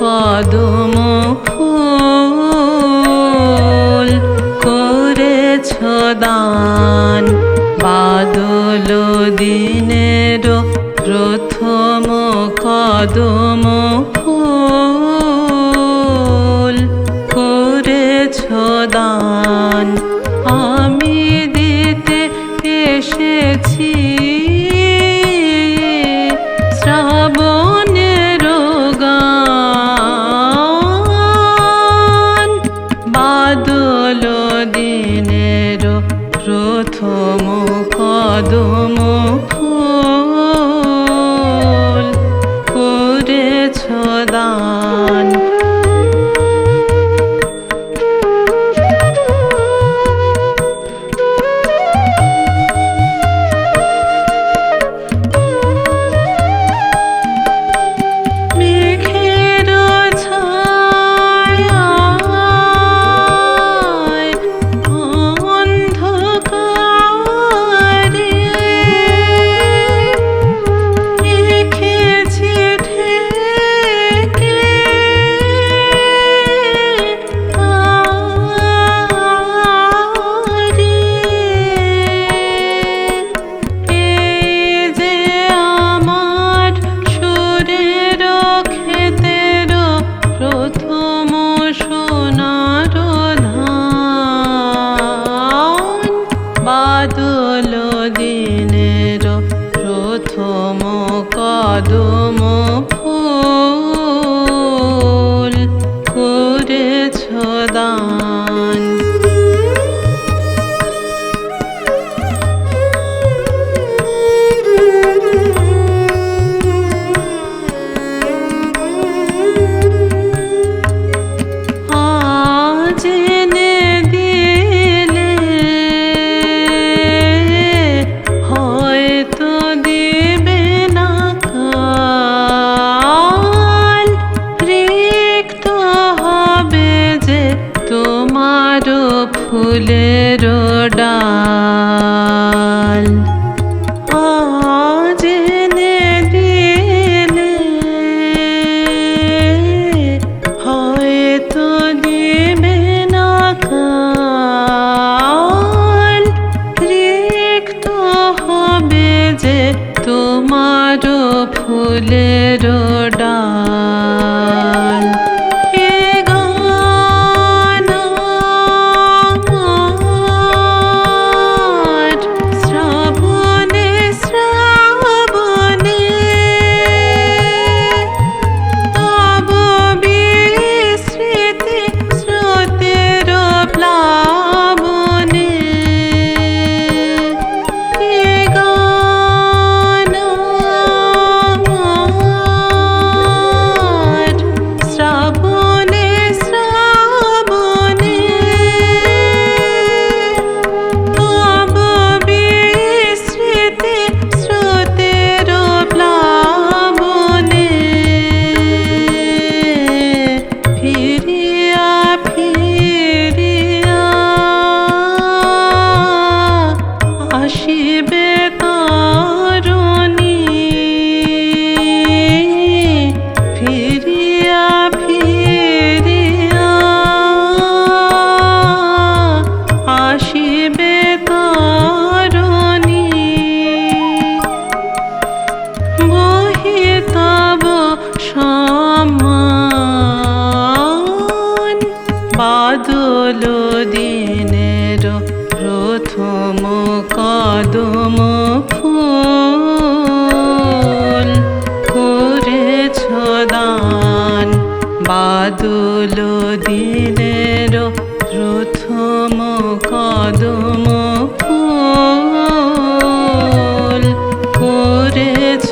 কদম ফুল করেছ দান। বাদল দিনের প্রথম কদম ফুল করেছ দান। আমি দিতে এসেছি শ্রাবণের প্রথম কদম কদম তোমার ফুলের ডাল। আজ দিলে হয়তো দিবে না কাল। রিক্ত হবে যে তোমার ফুলের ডাল। কদম ফুল করেছ দান বাদল দিনের প্রথম কদম ফুল করেছ